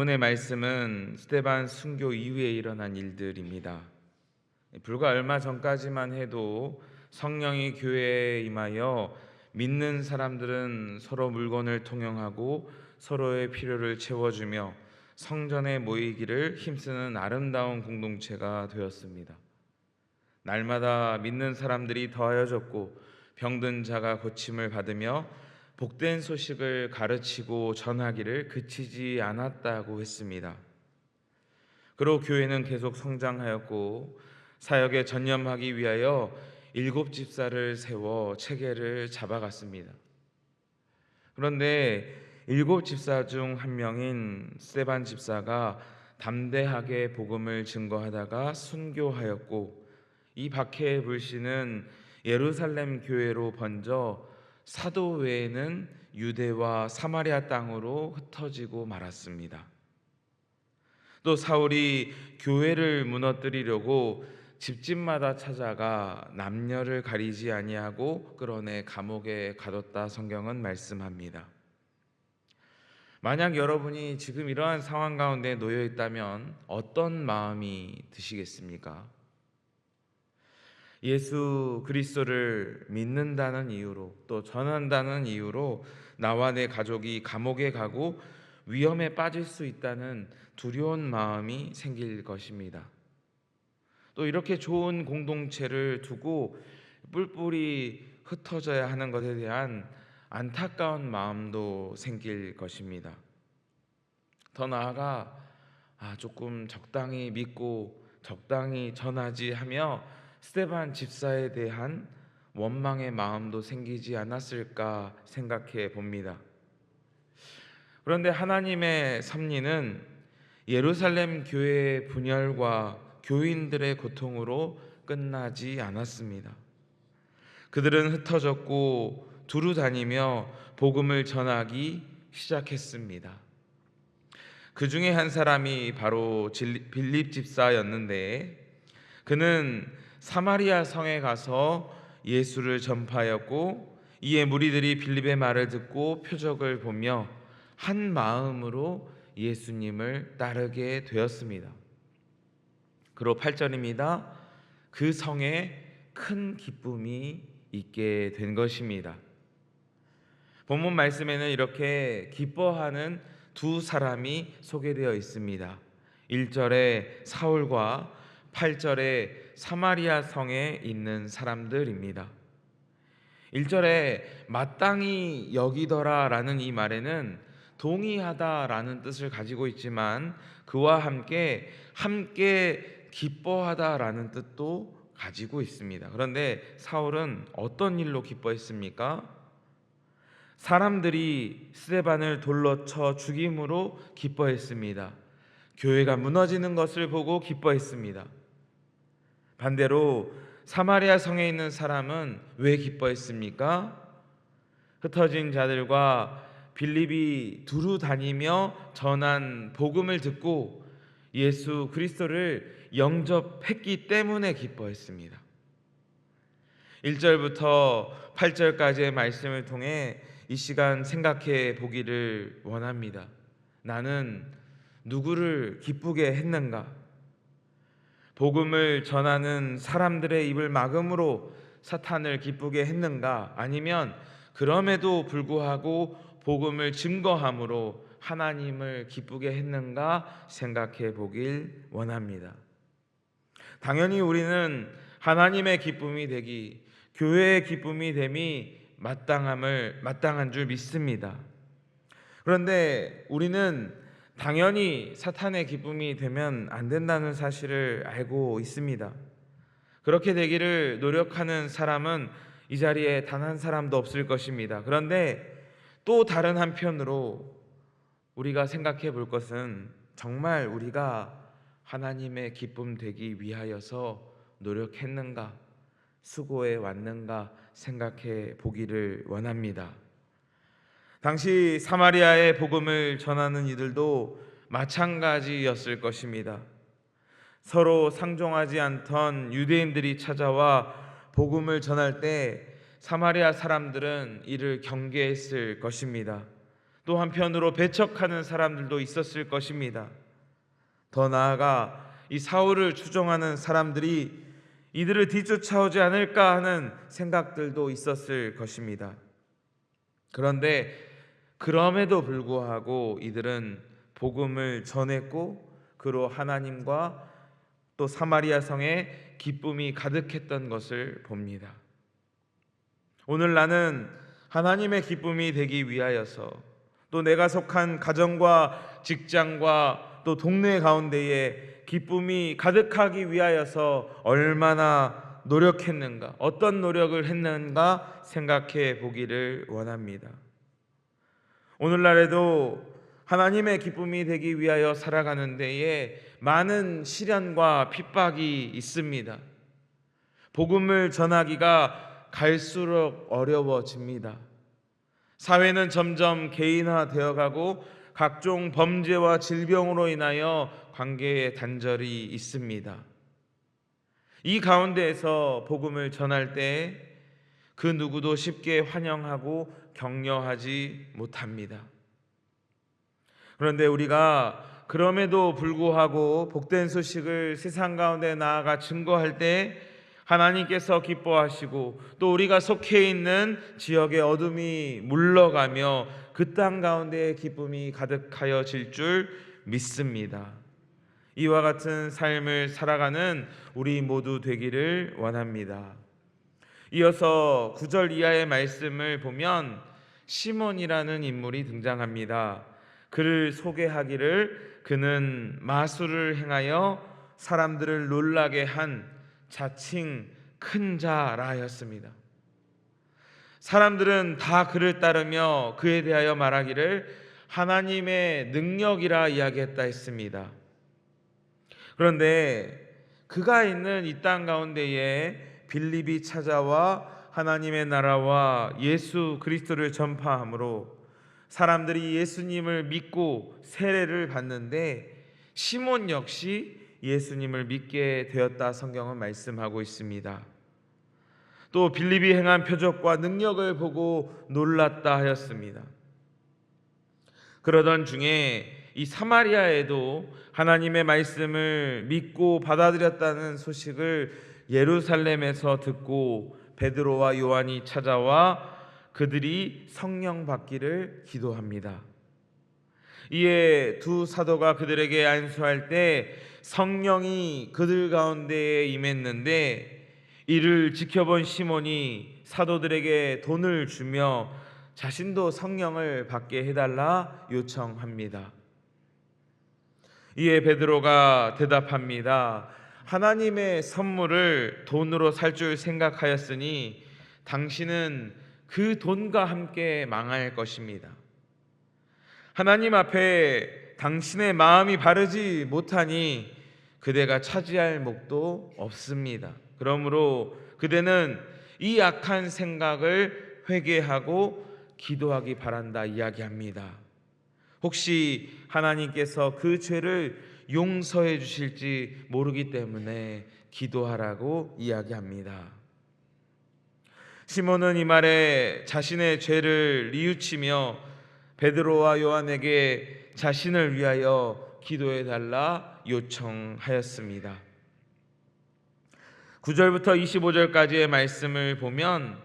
본문의 말씀은 스테반 순교 이후에 일어난 일들입니다. 불과 얼마 전까지만 해도 성령이 교회에 임하여 믿는 사람들은 서로 물건을 통용하고 서로의 필요를 채워주며 성전에 모이기를 힘쓰는 아름다운 공동체가 되었습니다. 날마다 믿는 사람들이 더하여졌고 병든 자가 고침을 받으며 복된 소식을 가르치고 전하기를 그치지 않았다고 했습니다. 그로 교회는 계속 성장하였고 사역에 전념하기 위하여 일곱 집사를 세워 체계를 잡아갔습니다. 그런데 일곱 집사 중 한 명인 스테반 집사가 담대하게 복음을 증거하다가 순교하였고 이 박해의 불씨는 예루살렘 교회로 번져 사도 외에는 유대와 사마리아 땅으로 흩어지고 말았습니다. 또 사울이 교회를 무너뜨리려고 집집마다 찾아가 남녀를 가리지 아니하고 끌어내 감옥에 가뒀다 성경은 말씀합니다. 만약 여러분이 지금 이러한 상황 가운데 놓여 있다면 어떤 마음이 드시겠습니까? 예수 그리스도를 믿는다는 이유로 또 전한다는 이유로 나와 내 가족이 감옥에 가고 위험에 빠질 수 있다는 두려운 마음이 생길 것입니다. 또 이렇게 좋은 공동체를 두고 뿔뿔이 흩어져야 하는 것에 대한 안타까운 마음도 생길 것입니다. 더 나아가 아, 조금 적당히 믿고 적당히 전하지 하며 스테반 집사에 대한 원망의 마음도 생기지 않았을까 생각해 봅니다. 그런데 하나님의 섭리는 예루살렘 교회의 분열과 교인들의 고통으로 끝나지 않았습니다. 그들은 흩어졌고 두루 다니며 복음을 전하기 시작했습니다. 그 중에 한 사람이 바로 빌립 집사였는데 그는 사마리아 성에 가서 예수를 전파하였고 이에 무리들이 빌립의 말을 듣고 표적을 보며 한 마음으로 예수님을 따르게 되었습니다. 그로 8절입니다. 그 성에 큰 기쁨이 있게 된 것입니다. 본문 말씀에는 이렇게 기뻐하는 두 사람이 소개되어 있습니다. 1절에 사울과 8절에 사마리아 성에 있는 사람들입니다. 1절에 마땅히 여기더라라는 이 말에는 동의하다라는 뜻을 가지고 있지만 그와 함께 함께 기뻐하다라는 뜻도 가지고 있습니다. 그런데 사울은 어떤 일로 기뻐했습니까? 사람들이 스데반을 돌로 쳐 죽임으로 기뻐했습니다. 교회가 무너지는 것을 보고 기뻐했습니다. 반대로 사마리아 성에 있는 사람은 왜 기뻐했습니까? 흩어진 자들과 빌립이 두루 다니며 전한 복음을 듣고 예수 그리스도를 영접했기 때문에 기뻐했습니다. 1절부터 8절까지의 말씀을 통해 이 시간 생각해 보기를 원합니다. 나는 누구를 기쁘게 했는가? 복음을 전하는 사람들의 입을 막음으로 사탄을 기쁘게 했는가? 아니면 그럼에도 불구하고 복음을 증거함으로 하나님을 기쁘게 했는가 생각해 보길 원합니다. 당연히 우리는 하나님의 기쁨이 되기, 교회의 기쁨이 됨이 마땅함을 마땅한 줄 믿습니다. 그런데 우리는 당연히 사탄의 기쁨이 되면 안 된다는 사실을 알고 있습니다. 그렇게 되기를 노력하는 사람은 이 자리에 단 한 사람도 없을 것입니다. 그런데 또 다른 한편으로 우리가 생각해 볼 것은 정말 우리가 하나님의 기쁨 되기 위하여서 노력했는가, 수고해 왔는가 생각해 보기를 원합니다. 당시 사마리아의 복음을 전하는 이들도 마찬가지였을 것입니다. 서로 상종하지 않던 유대인들이 찾아와 복음을 전할 때 사마리아 사람들은 이를 경계했을 것입니다. 또 한편으로 배척하는 사람들도 있었을 것입니다. 더 나아가 이 사울을 추종하는 사람들이 이들을 뒤쫓아오지 않을까 하는 생각들도 있었을 것입니다. 그런데 그럼에도 불구하고 이들은 복음을 전했고 그로 하나님과 또 사마리아 성에 기쁨이 가득했던 것을 봅니다. 오늘 나는 하나님의 기쁨이 되기 위하여서 또 내가 속한 가정과 직장과 또 동네 가운데에 기쁨이 가득하기 위하여서 얼마나 노력했는가, 어떤 노력을 했는가 생각해 보기를 원합니다. 오늘날에도 하나님의 기쁨이 되기 위하여 살아가는 데에 많은 시련과 핍박이 있습니다. 복음을 전하기가 갈수록 어려워집니다. 사회는 점점 개인화되어 가고 각종 범죄와 질병으로 인하여 관계에 단절이 있습니다. 이 가운데에서 복음을 전할 때 그 누구도 쉽게 환영하고 격려하지 못합니다. 그런데 우리가 그럼에도 불구하고 복된 소식을 세상 가운데 나아가 증거할 때 하나님께서 기뻐하시고 또 우리가 속해 있는 지역의 어둠이 물러가며 그 땅 가운데 기쁨이 가득하여 질 줄 믿습니다. 이와 같은 삶을 살아가는 우리 모두 되기를 원합니다. 이어서 9절 이하의 말씀을 보면 시몬이라는 인물이 등장합니다. 그를 소개하기를 그는 마술을 행하여 사람들을 놀라게 한 자칭 큰 자라였습니다. 사람들은 다 그를 따르며 그에 대하여 말하기를 하나님의 능력이라 이야기했다 했습니다. 그런데 그가 있는 이 땅 가운데에 빌립이 찾아와 하나님의 나라와 예수 그리스도를 전파함으로 사람들이 예수님을 믿고 세례를 받는데 시몬 역시 예수님을 믿게 되었다 성경은 말씀하고 있습니다. 또 빌립이 행한 표적과 능력을 보고 놀랐다 하였습니다. 그러던 중에 이 사마리아에도 하나님의 말씀을 믿고 받아들였다는 소식을 예루살렘에서 듣고 베드로와 요한이 찾아와 그들이 성령 받기를 기도합니다. 이에 두 사도가 그들에게 안수할 때 성령이 그들 가운데에 임했는데 이를 지켜본 시몬이 사도들에게 돈을 주며 자신도 성령을 받게 해달라 요청합니다. 이에 베드로가 대답합니다. 하나님의 선물을 돈으로 살 줄 생각하였으니 당신은 그 돈과 함께 망할 것입니다. 하나님 앞에 당신의 마음이 바르지 못하니 그대가 차지할 목도 없습니다. 그러므로 그대는 이 악한 생각을 회개하고 기도하기 바란다 이야기합니다. 혹시 하나님께서 그 죄를 용서해 주실지 모르기 때문에 기도하라고 이야기합니다. 시몬은 이 말에 자신의 죄를 뉘우치며 베드로와 요한에게 자신을 위하여 기도해 달라 요청하였습니다. 9절부터 25절까지의 말씀을 보면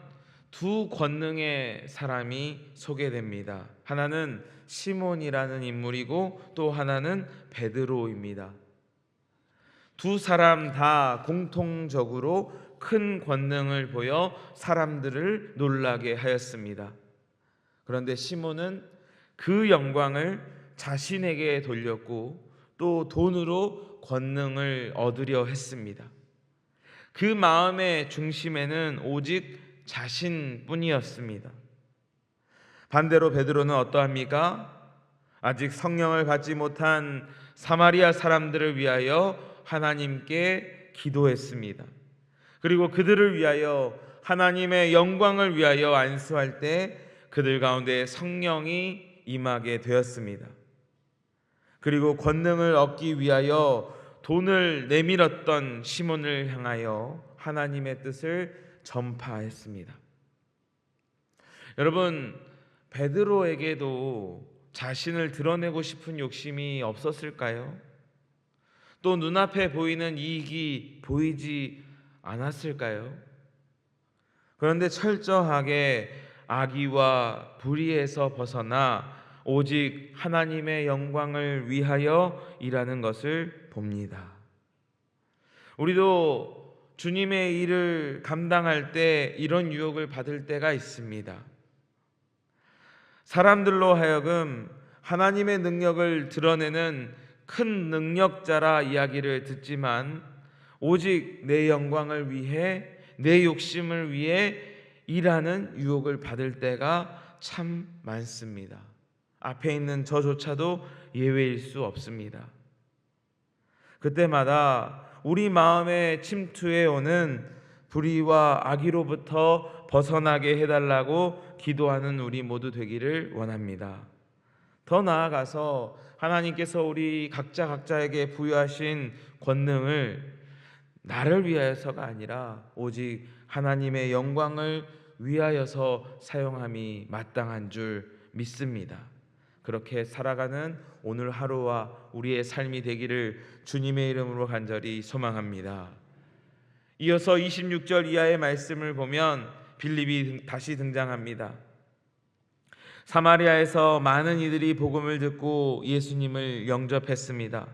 두 권능의 사람이 소개됩니다. 하나는 시몬이라는 인물이고 또 하나는 베드로입니다. 두 사람 다 공통적으로 큰 권능을 보여 사람들을 놀라게 하였습니다. 그런데 시몬은 그 영광을 자신에게 돌렸고 또 돈으로 권능을 얻으려 했습니다. 그 마음의 중심에는 오직 자신뿐이었습니다. 반대로 베드로는 어떠합니까? 아직 성령을 받지 못한 사마리아 사람들을 위하여 하나님께 기도했습니다. 그리고 그들을 위하여 하나님의 영광을 위하여 안수할 때 그들 가운데 성령이 임하게 되었습니다. 그리고 권능을 얻기 위하여 돈을 내밀었던 시몬을 향하여 하나님의 뜻을 전파했습니다. 여러분 베드로에게도 자신을 드러내고 싶은 욕심이 없었을까요? 또 눈앞에 보이는 이익이 보이지 않았을까요? 그런데 철저하게 악의와 불의에서 벗어나 오직 하나님의 영광을 위하여 일하는 것을 봅니다. 우리도 주님의 일을 감당할 때 이런 유혹을 받을 때가 있습니다. 사람들로 하여금 하나님의 능력을 드러내는 큰 능력자라 이야기를 듣지만 오직 내 영광을 위해 내 욕심을 위해 일하는 유혹을 받을 때가 참 많습니다. 앞에 있는 저조차도 예외일 수 없습니다. 그때마다 우리 마음에 침투해 오는 불의와 악의로부터 벗어나게 해달라고 기도하는 우리 모두 되기를 원합니다. 더 나아가서 하나님께서 우리 각자 각자에게 부여하신 권능을 나를 위하여서가 아니라 오직 하나님의 영광을 위하여서 사용함이 마땅한 줄 믿습니다. 그렇게 살아가는 오늘 하루와 우리의 삶이 되기를 주님의 이름으로 간절히 소망합니다. 이어서 26절 이하의 말씀을 보면 빌립이 다시 등장합니다. 사마리아에서 많은 이들이 복음을 듣고 예수님을 영접했습니다.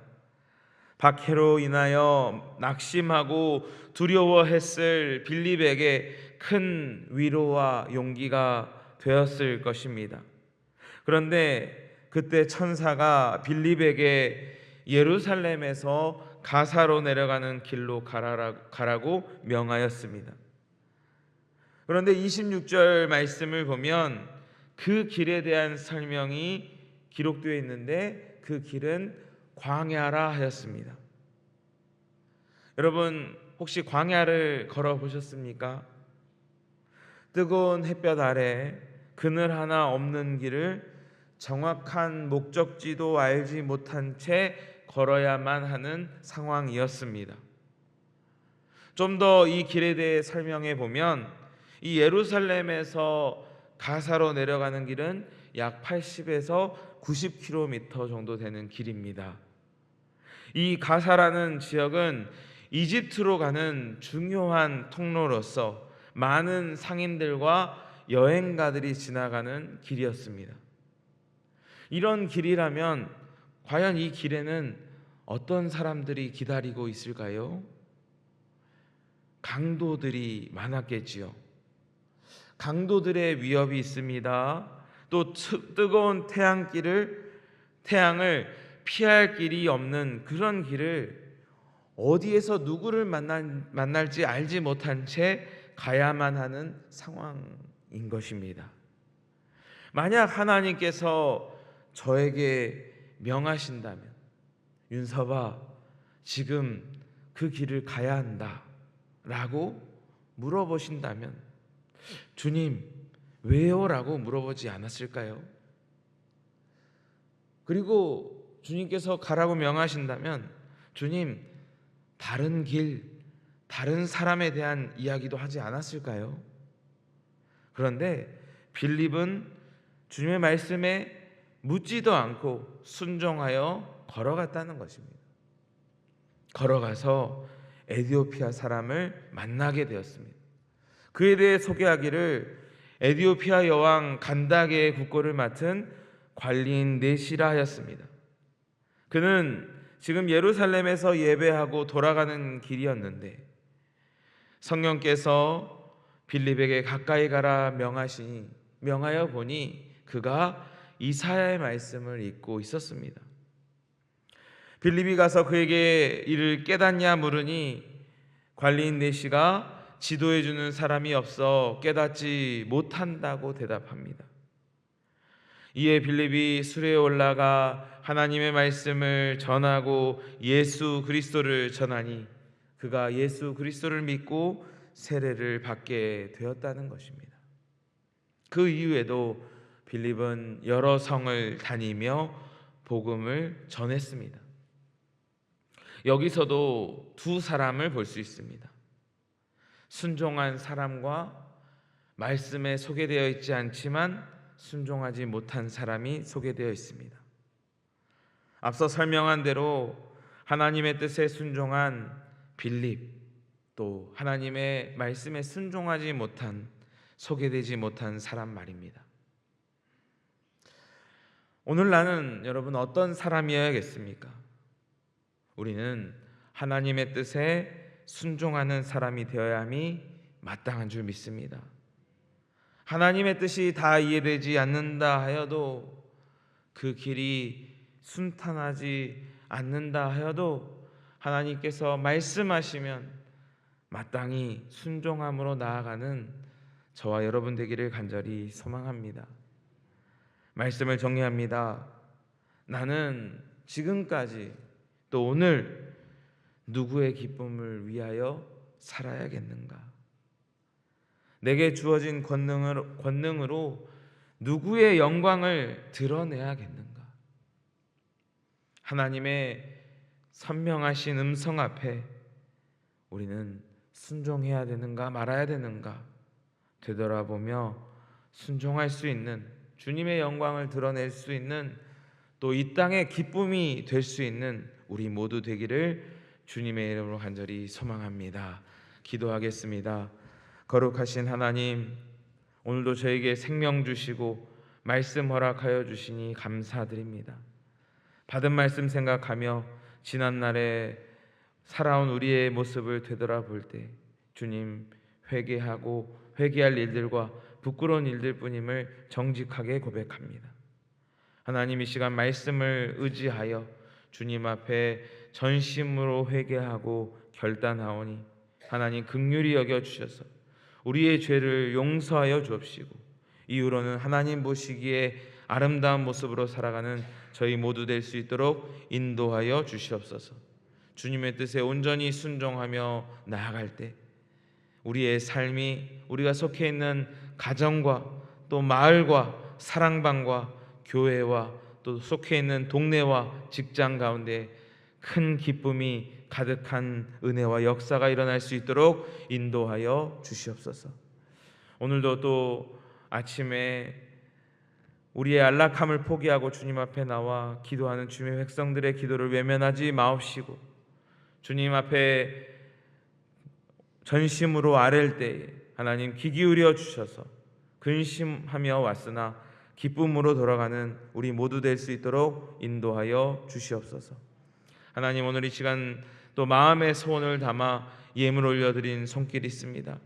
박해로 인하여 낙심하고 두려워했을 빌립에게 큰 위로와 용기가 되었을 것입니다. 그런데 그때 천사가 빌립에게 예루살렘에서 가사로 내려가는 길로 가라고 명하였습니다. 그런데 26절 말씀을 보면 그 길에 대한 설명이 기록되어 있는데 그 길은 광야라 하였습니다. 여러분 혹시 광야를 걸어 보셨습니까? 뜨거운 햇볕 아래 그늘 하나 없는 길을 정확한 목적지도 알지 못한 채 걸어야만 하는 상황이었습니다. 좀 더 이 길에 대해 설명해 보면 이 예루살렘에서 가사로 내려가는 길은 약 80에서 90km 정도 되는 길입니다. 이 가사라는 지역은 이집트로 가는 중요한 통로로서 많은 상인들과 여행가들이 지나가는 길이었습니다. 이런 길이라면 과연 이 길에는 어떤 사람들이 기다리고 있을까요? 강도들이 많았겠지요. 강도들의 위협이 있습니다. 또 뜨거운 태양길을 태양을 피할 길이 없는 그런 길을 어디에서 누구를 만날, 만날지 알지 못한 채 가야만 하는 상황인 것입니다. 만약 하나님께서 저에게 명하신다면 윤서봐 지금 그 길을 가야 한다라고 물어보신다면 주님 왜요 라고 물어보지 않았을까요? 그리고 주님께서 가라고 명하신다면 주님 다른 길 다른 사람에 대한 이야기도 하지 않았을까요? 그런데 빌립은 주님의 말씀에 묻지도 않고 순종하여 걸어갔다는 것입니다. 걸어가서 에디오피아 사람을 만나게 되었습니다. 그에 대해 소개하기를 에디오피아 여왕 간다게의 국고를 맡은 관리인 네시라 하였습니다. 그는 지금 예루살렘에서 예배하고 돌아가는 길이었는데 성령께서 빌립에게 가까이 가라 명하시니 명하여 보니 그가 이사야의 말씀을 읽고 있었습니다. 빌립이 가서 그에게 이를 깨닫냐 물으니 관리인 네시가 지도해 주는 사람이 없어 깨닫지 못한다고 대답합니다. 이에 빌립이 수레에 올라가 하나님의 말씀을 전하고 예수 그리스도를 전하니 그가 예수 그리스도를 믿고 세례를 받게 되었다는 것입니다. 그 이후에도 빌립은 여러 성을 다니며 복음을 전했습니다. 여기서도 두 사람을 볼 수 있습니다. 순종한 사람과 말씀에 소개되어 있지 않지만 순종하지 못한 사람이 소개되어 있습니다. 앞서 설명한 대로 하나님의 뜻에 순종한 빌립 또 하나님의 말씀에 순종하지 못한 소개되지 못한 사람 말입니다. 오늘 나는 여러분 어떤 사람이어야겠습니까? 우리는 하나님의 뜻에 순종하는 사람이 되어야 함이 마땅한 줄 믿습니다. 하나님의 뜻이 다 이해되지 않는다 하여도 그 길이 순탄하지 않는다 하여도 하나님께서 말씀하시면 마땅히 순종함으로 나아가는 저와 여러분 되기를 간절히 소망합니다. 말씀을 정리합니다. 나는 지금까지 또 오늘 누구의 기쁨을 위하여 살아야겠는가? 내게 주어진 권능으로, 권능으로 누구의 영광을 드러내야겠는가? 하나님의 선명하신 음성 앞에 우리는 순종해야 되는가 말아야 되는가 되돌아보며 순종할 수 있는 주님의 영광을 드러낼 수 있는 또 이 땅의 기쁨이 될 수 있는 우리 모두 되기를 주님의 이름으로 간절히 소망합니다. 기도하겠습니다. 거룩하신 하나님, 오늘도 저에게 생명 주시고 말씀 허락하여 주시니 감사드립니다. 받은 말씀 생각하며 지난 날에 살아온 우리의 모습을 되돌아볼 때 주님 회개하고 회개할 일들과 부끄러운 일들뿐임을 정직하게 고백합니다. 하나님 이 시간 말씀을 의지하여 주님 앞에 전심으로 회개하고 결단하오니 하나님 극률이 여겨 주셔서 우리의 죄를 용서하여 주옵시고 이후로는 하나님 보시기에 아름다운 모습으로 살아가는 저희 모두 될 수 있도록 인도하여 주시옵소서. 주님의 뜻에 온전히 순종하며 나아갈 때 우리의 삶이 우리가 속해 있는 가정과 또 마을과 사랑방과 교회와 또 속해 있는 동네와 직장 가운데 큰 기쁨이 가득한 은혜와 역사가 일어날 수 있도록 인도하여 주시옵소서. 오늘도 또 아침에 우리의 안락함을 포기하고 주님 앞에 나와 기도하는 주님의 백성들의 기도를 외면하지 마옵시고 주님 앞에 전심으로 아랠 때에 하나님 귀 기울여 주셔서 근심하며 왔으나 기쁨으로 돌아가는 우리 모두 될 수 있도록 인도하여 주시옵소서. 하나님 오늘 이 시간 또 마음의 소원을 담아 예물 올려드린 손길이 있습니다.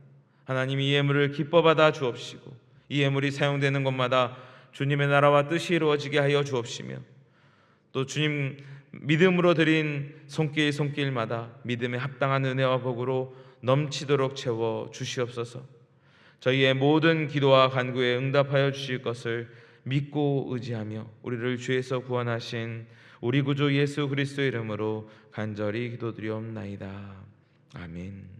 하나님 이 예물을 기뻐 받아 주옵시고 이 예물이 사용되는 곳마다 주님의 나라와 뜻이 이루어지게 하여 주옵시며 또 주님 믿음으로 드린 손길 손길마다 믿음에 합당한 은혜와 복으로 넘치도록 채워 주시옵소서. 저희의 모든 기도와 간구에 응답하여 주실 것을 믿고 의지하며 우리를 죄에서 구원하신 우리 구주 예수 그리스도 이름으로 간절히 기도드리옵나이다. 아멘.